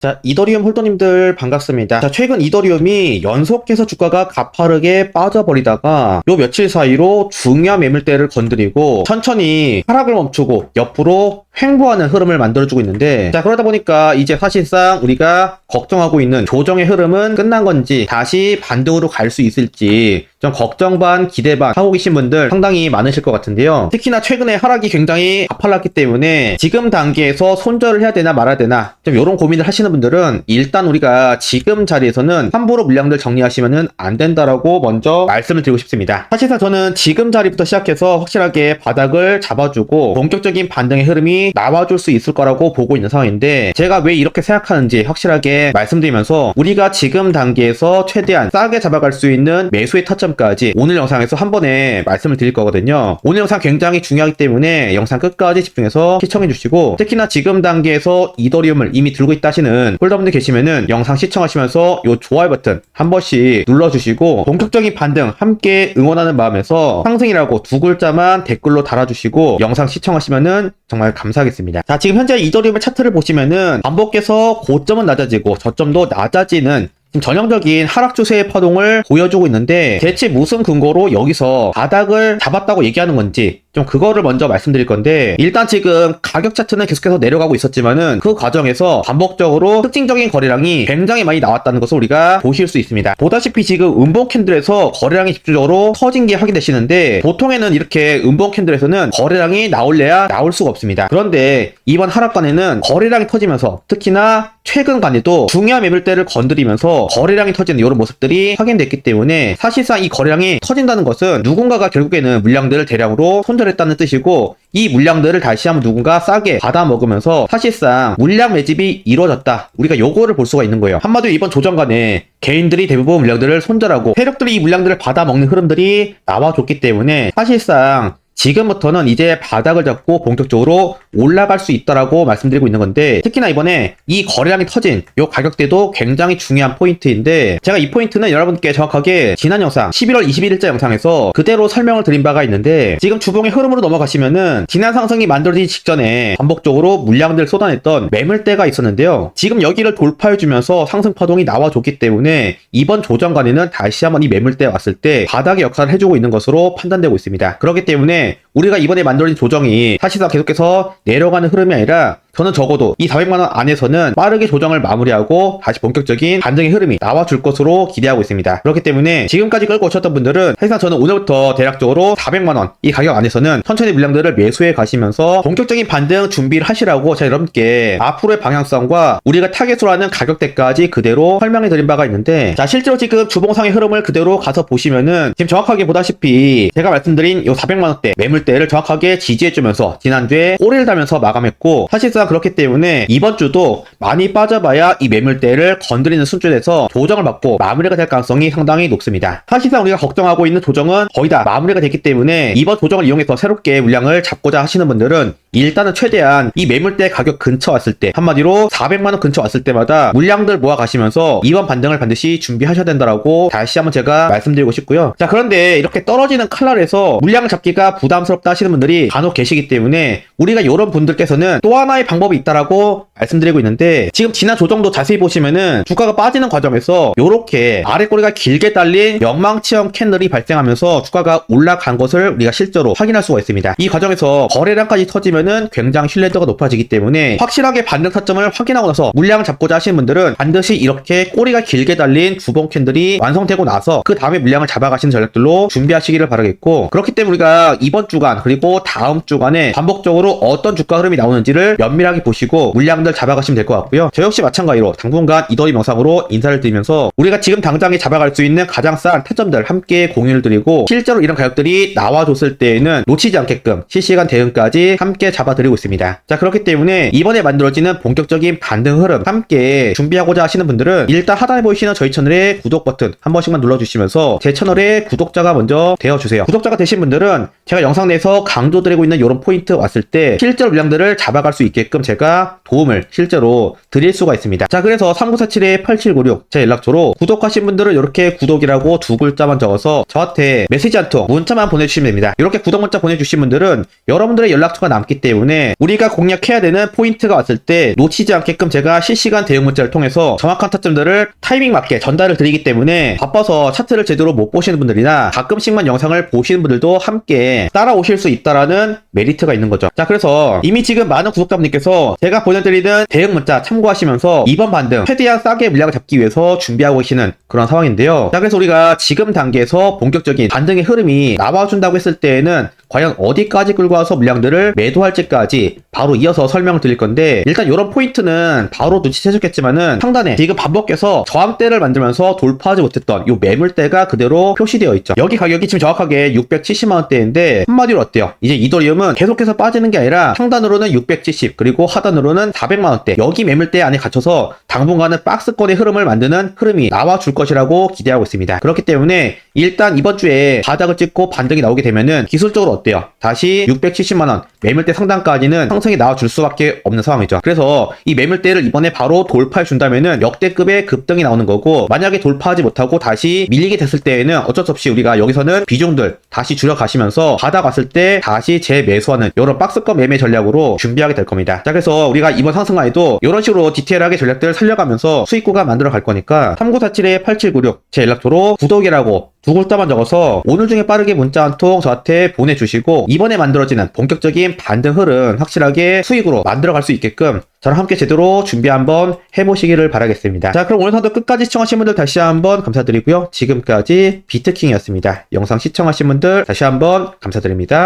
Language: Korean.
자, 이더리움 홀더님들 반갑습니다. 자, 최근 이더리움이 연속해서 주가가 가파르게 빠져버리다가 요 며칠 사이로 중요한 매물대를 건드리고 천천히 하락을 멈추고 옆으로 횡보하는 흐름을 만들어주고 있는데 자, 그러다 보니까 이제 사실상 우리가 걱정하고 있는 조정의 흐름은 끝난 건지 다시 반등으로 갈 수 있을지 좀 걱정 반 기대 반 하고 계신 분들 상당히 많으실 것 같은데요. 특히나 최근에 하락이 굉장히 가팔랐기 때문에 지금 단계에서 손절을 해야 되나 말아야 되나 좀 이런 고민을 하시는 분들은 일단 우리가 지금 자리에서는 함부로 물량들 정리하시면은 안 된다라고 먼저 말씀을 드리고 싶습니다. 사실상 저는 지금 자리부터 시작해서 확실하게 바닥을 잡아주고 본격적인 반등의 흐름이 나와줄 수 있을 거라고 보고 있는 상황인데 제가 왜 이렇게 생각하는지 확실하게 말씀드리면서 우리가 지금 단계에서 최대한 싸게 잡아갈 수 있는 매수의 타점 까지 오늘 영상에서 한 번에 말씀을 드릴 거거든요. 오늘 영상 굉장히 중요하기 때문에 영상 끝까지 집중해서 시청해 주시고 특히나 지금 단계에서 이더리움을 이미 들고 있다 하시는 홀더분들 계시면은 영상 시청하시면서 요 좋아요 버튼 한 번씩 눌러주시고 본격적인 반등 함께 응원하는 마음에서 상승이라고 두 글자만 댓글로 달아주시고 영상 시청하시면은 정말 감사하겠습니다. 자, 지금 현재 이더리움의 차트를 보시면은 반복해서 고점은 낮아지고 저점도 낮아지는 지금 전형적인 하락 추세의 파동을 보여주고 있는데 대체 무슨 근거로 여기서 바닥을 잡았다고 얘기하는 건지 좀 그거를 먼저 말씀드릴 건데 일단 지금 가격 차트는 계속해서 내려가고 있었지만은 그 과정에서 반복적으로 특징적인 거래량이 굉장히 많이 나왔다는 것을 우리가 보실 수 있습니다. 보다시피 지금 음봉 캔들에서 거래량이 집중적으로 터진 게 확인되시는데 보통에는 이렇게 음봉 캔들에서는 거래량이 나올래야 나올 수가 없습니다. 그런데 이번 하락간에는 거래량이 터지면서 특히나 최근 간에도 중요한 매물대를 건드리면서 거래량이 터지는 이런 모습들이 확인됐기 때문에 사실상 이 거래량이 터진다는 것은 누군가가 결국에는 물량들을 대량으로 손절했다는 뜻이고 이 물량들을 다시 한번 누군가 싸게 받아 먹으면서 사실상 물량 매집이 이루어졌다. 우리가 요거를 볼 수가 있는 거예요. 한마디로 이번 조정간에 개인들이 대부분 물량들을 손절하고 세력들이 이 물량들을 받아 먹는 흐름들이 나와줬기 때문에 사실상 지금부터는 이제 바닥을 잡고 본격적으로 올라갈 수 있다라고 말씀드리고 있는 건데 특히나 이번에 이 거래량이 터진 요 가격대도 굉장히 중요한 포인트인데 제가 이 포인트는 여러분께 정확하게 지난 영상 11월 21일자 영상에서 그대로 설명을 드린 바가 있는데 지금 주봉의 흐름으로 넘어가시면은 지난 상승이 만들어지기 직전에 반복적으로 물량들 쏟아냈던 매물대가 있었는데요. 지금 여기를 돌파해주면서 상승 파동이 나와줬기 때문에 이번 조정간에는 다시 한번 이 매물대 왔을 때 바닥의 역할을 해주고 있는 것으로 판단되고 있습니다. 그렇기 때문에 우리가 이번에 만들어진 조정이 사실상 계속해서 내려가는 흐름이 아니라 저는 적어도 이 400만원 안에서는 빠르게 조정을 마무리하고 다시 본격적인 반등의 흐름이 나와줄 것으로 기대하고 있습니다. 그렇기 때문에 지금까지 끌고 오셨던 분들은 사실상 저는 오늘부터 대략적으로 400만원 이 가격 안에서는 천천히 물량들을 매수해 가시면서 본격적인 반등 준비를 하시라고 제가 여러분께 앞으로의 방향성과 우리가 타겟으로 하는 가격대까지 그대로 설명해 드린 바가 있는데 자 실제로 지금 주봉상의 흐름을 그대로 가서 보시면은 지금 정확하게 보다시피 제가 말씀드린 이 400만원대 매물대를 정확하게 지지해주면서 지난주에 꼬리를 달면서 마감했고 사실상 그렇기 때문에 이번 주도 많이 빠져봐야 이 매물대를 건드리는 수준에서 조정을 받고 마무리가 될 가능성이 상당히 높습니다. 사실상 우리가 걱정하고 있는 조정은 거의 다 마무리가 됐기 때문에 이번 조정을 이용해서 새롭게 물량을 잡고자 하시는 분들은 일단은 최대한 이 매물대 가격 근처 왔을 때 한마디로 400만원 근처 왔을 때마다 물량들 모아 가시면서 이번 반등을 반드시 준비하셔야 된다라고 다시 한번 제가 말씀드리고 싶고요. 자 그런데 이렇게 떨어지는 칼날에서 물량을 잡기가 부담스럽다 하시는 분들이 간혹 계시기 때문에 우리가 이런 분들께서는 또 하나의 방법이 있다라고 말씀드리고 있는데 지금 지난 조정도 자세히 보시면은 주가가 빠지는 과정에서 이렇게 아래 꼬리가 길게 달린 영망치형 캔들이 발생하면서 주가가 올라간 것을 우리가 실제로 확인할 수가 있습니다. 이 과정에서 거래량까지 터지면은 굉장히 신뢰도가 높아지기 때문에 확실하게 반등 타점을 확인하고 나서 물량을 잡고자 하시는 분들은 반드시 이렇게 꼬리가 길게 달린 주봉 캔들이 완성되고 나서 그 다음에 물량을 잡아가시는 전략들로 준비하시기를 바라겠고 그렇기 때문에 우리가 이번 주간 그리고 다음 주간에 반복적으로 어떤 주가 흐름이 나오는지를 면 밀하게 보시고 물량들 잡아가시면 될 것 같고요. 저 역시 마찬가지로 당분간 이더리 영상으로 인사를 드리면서 우리가 지금 당장에 잡아갈 수 있는 가장 싼 타점들 함께 공유를 드리고 실제로 이런 가격들이 나와줬을 때에는 놓치지 않게끔 실시간 대응까지 함께 잡아드리고 있습니다. 자 그렇기 때문에 이번에 만들어지는 본격적인 반등 흐름 함께 준비하고자 하시는 분들은 일단 하단에 보이시는 저희 채널의 구독 버튼 한 번씩만 눌러주시면서 제 채널의 구독자가 먼저 되어주세요. 구독자가 되신 분들은 제가 영상 내에서 강조드리고 있는 이런 포인트 왔을 때 실제로 물량들을 잡아갈 수 있게끔 있게끔 제가 도움을 실제로 드릴 수가 있습니다. 자, 그래서 3947-8796 제 연락처로 구독하신 분들은 이렇게 구독이라고 두 글자만 적어서 저한테 메시지 한 통, 문자만 보내주시면 됩니다. 이렇게 구독 문자 보내주신 분들은 여러분들의 연락처가 남기 때문에 우리가 공략해야 되는 포인트가 왔을 때 놓치지 않게끔 제가 실시간 대응 문자를 통해서 정확한 타점들을 타이밍 맞게 전달을 드리기 때문에 바빠서 차트를 제대로 못 보시는 분들이나 가끔씩만 영상을 보시는 분들도 함께 따라오실 수 있다라는 메리트가 있는 거죠. 자, 그래서 이미 지금 많은 구독자분들께서 제가 보내드리는 대응 문자 참고하시면서 이번 반등 최대한 싸게 물량을 잡기 위해서 준비하고 계시는 그런 상황인데요. 자, 그래서 우리가 지금 단계에서 본격적인 반등의 흐름이 나와준다고 했을 때에는 과연 어디까지 끌고 와서 물량들을 매도할지까지 바로 이어서 설명을 드릴 건데 일단 이런 포인트는 바로 눈치채셨겠지만은 상단에 지금 반복해서 저항대를 만들면서 돌파하지 못했던 이 매물대가 그대로 표시되어 있죠. 여기 가격이 지금 정확하게 670만 원대인데 한마디로 어때요? 이제 이더리움은 계속해서 빠지는 게 아니라 상단으로는 670 그리고 하단으로는 400만 원대 여기 매물대 안에 갇혀서 당분간은 박스권의 흐름을 만드는 흐름이 나와 줄 것이라고 기대하고 있습니다. 그렇기 때문에 일단 이번 주에 바닥을 찍고 반등이 나오게 되면은 기술적으로 어때요? 다시 670만 원 매물대 상단까지는 상승이 나와줄 수밖에 없는 상황이죠. 그래서 이 매물대를 이번에 바로 돌파해 준다면은 역대급의 급등이 나오는 거고 만약에 돌파하지 못하고 다시 밀리게 됐을 때에는 어쩔 수 없이 우리가 여기서는 비중들 다시 줄여가시면서 왔을 때 다시 재매수하는 이런 박스권 매매 전략으로 준비하게 될 겁니다. 자 그래서 우리가 이번 상승화에도 이런 식으로 디테일하게 전략들을 살려가면서 수익 구간 만들어 갈 거니까 3947-8796 제 연락처로 구독이라고 두 글자만 적어서 오늘 중에 빠르게 문자 한 통 저한테 보내주시고 이번에 만들어지는 본격적인 반등 흐름 확실하게 수익으로 만들어갈 수 있게끔 저랑 함께 제대로 준비 한번 해보시기를 바라겠습니다. 자 그럼 오늘 상도 끝까지 시청하신 분들 다시 한번 감사드리고요. 지금까지 비트킹이었습니다. 영상 시청하신 분들 다시 한번 감사드립니다.